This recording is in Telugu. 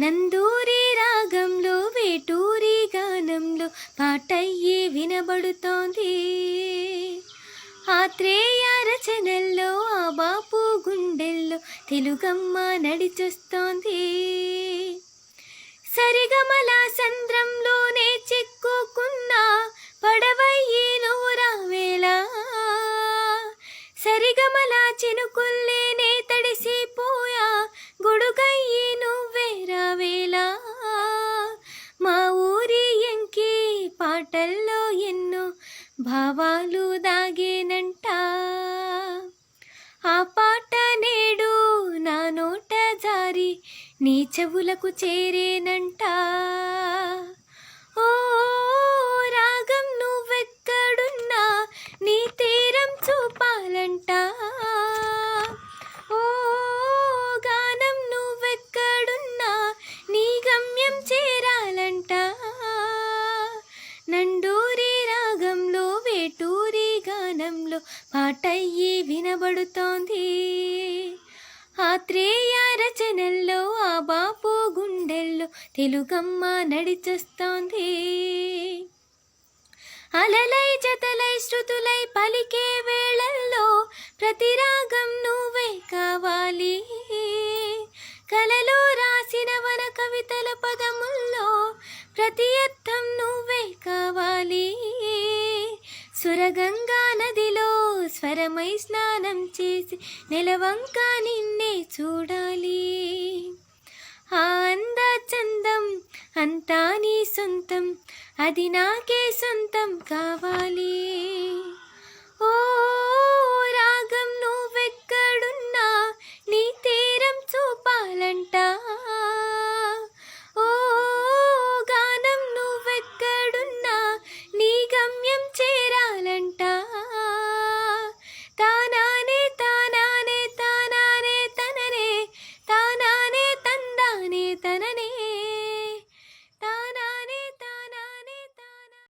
నందూరి రాగంలో వేటూరి గానంలో పాటయ్యే వినబడుతోంది. ఆత్రేయ రచనల్లో ఆ బాపు గుండెల్లో తెలుగమ్మ నడిచొస్తోంది. సరిగమల సంద్రంలోనే పడవయ్యే పడవయ్యి నూరావేళ సరిగమల చెనుకుల్లే భావాలు దాగేనంట. ఆ పాట నేడు నా నోట జారి నీ చెవులకు చేరేనంట. పాటయ్యి వినబడుతోంది. ఆత్రేయ రచనల్లో ఆ బాపు గుండెల్లో తెలుగమ్మ నడిచొస్తోంది. అలలై జతలై శృతులై పలికే వేళల్లో ప్రతి రాగం నువ్వే కావాలి. కలలో రాసిన వన కవితల పదముల్లో ప్రతి అర్థం నువ్వే కావాలి. సురగంగ స్వరమై స్నానం చేసి నెలవంక నిన్నే చూడాలి. ఆ అంద చందం అంతా నీ సొంతం అది నాకే సొంతం కావాలి.